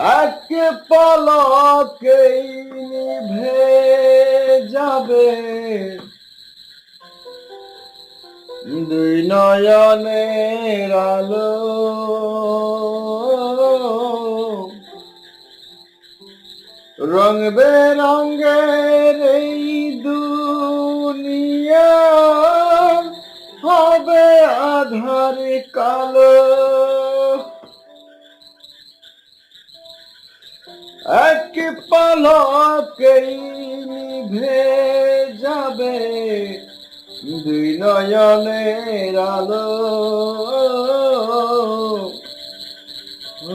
এক পলকেই নিভে যাবে। দুই নয়নের আলো। রং বেরঙ্গের এই দুনিয়া হবে আধার কালো। এক পলকেই নিভে যাবে দুই নয়নের আলো।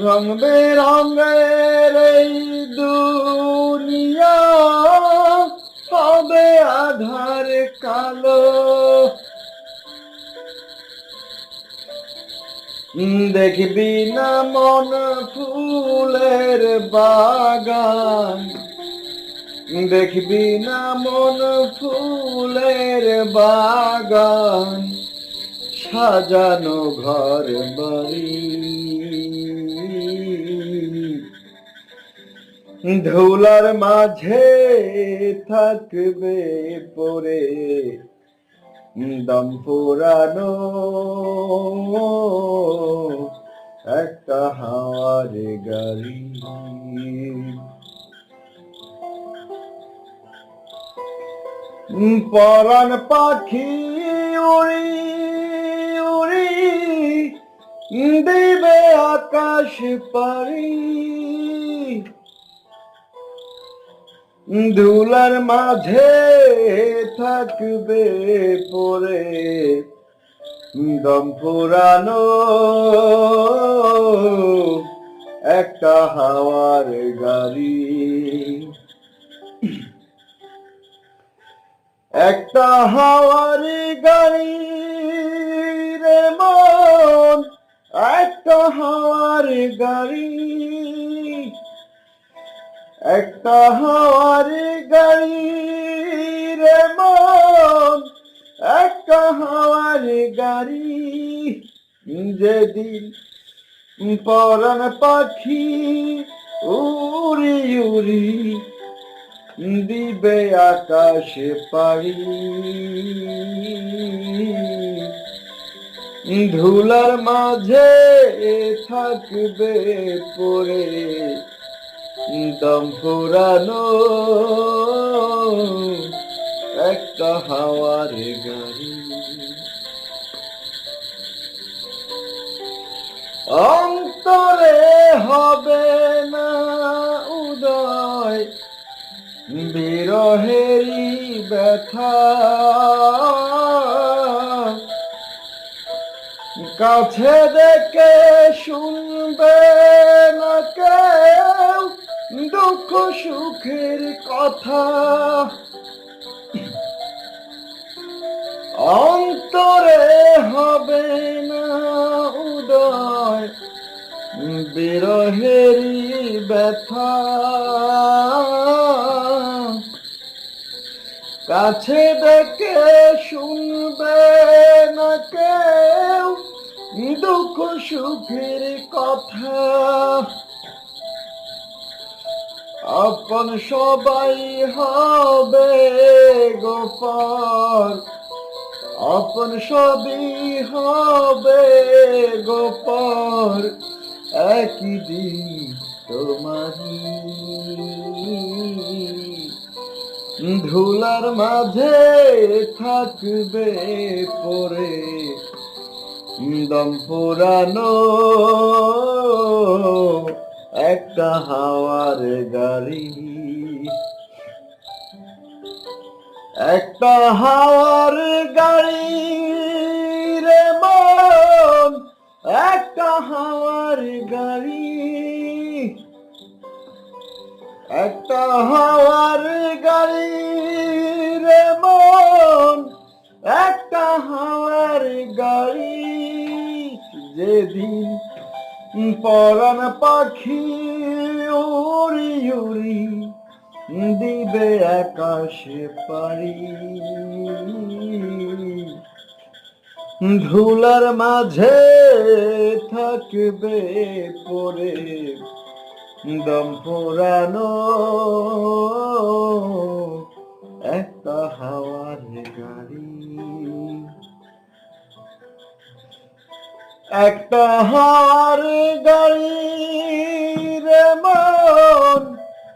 রং বেরঙের এই দুনিয়া হবে আধার কালো? দেখবি না মন ফুলের বাগান? দেখবি না মন ফুলের বাগান? সাজানো ঘর বাড়ি। ধুলার মাঝে থাকবে পরে দম পুরানো একটা হাওয়ার গাড়ি। পরাণ পাখি উড়ি উড়ি দেবে আকাশ পারি ধুলার মাঝে থাকবে পরে। দম ফুরানো একটা হাওয়ার গাড়ি। একটা হাওয়ার গাড়ি রে মন, একটা হাওয়ার গাড়ি। একটা হাওয়ার গাড়ি রে মন, একটা হাওয়ার গাড়ি যেদিন পরাণ পাখি উড়ি উড়ি দিবে আকাশে পাড়ি। ধুলার মাঝে থাকবে পরে দম ফুরানো একটা হাওয়ার গাড়ি। অন্তরে হবে না উদয় বিরহেরি ব্যথা। কাছে দেখে শুনবে সুখের কথা। অন্তরে হবে না উদয়, বিরহেরই ব্যথা। কাছে দেখে শুনবে না কেউ দুঃখ সুখের কথা। আপন সবাই হবে গোপর আপন সবই হবে গোপর একই দিন তোমারি ধুলার মাঝে থাকবে পরে দম পুরানো একটা হাওয়ার গাড়ি। একটা হাওয়ার গাড়ি রে মন, একটা হাওয়ার গাড়ি। একটা হাওয়ার গাড়ি রে মন, একটা হাওয়ার গাড়ি। যেদিন পরাণ পাখি উড়ি দিবে আকাশে পারি ধুলার মাঝে থাকবে পরে দম ফুরানো একটা হাওয়ার গাড়ি। একটা হাওয়ার গাড়ি রে মন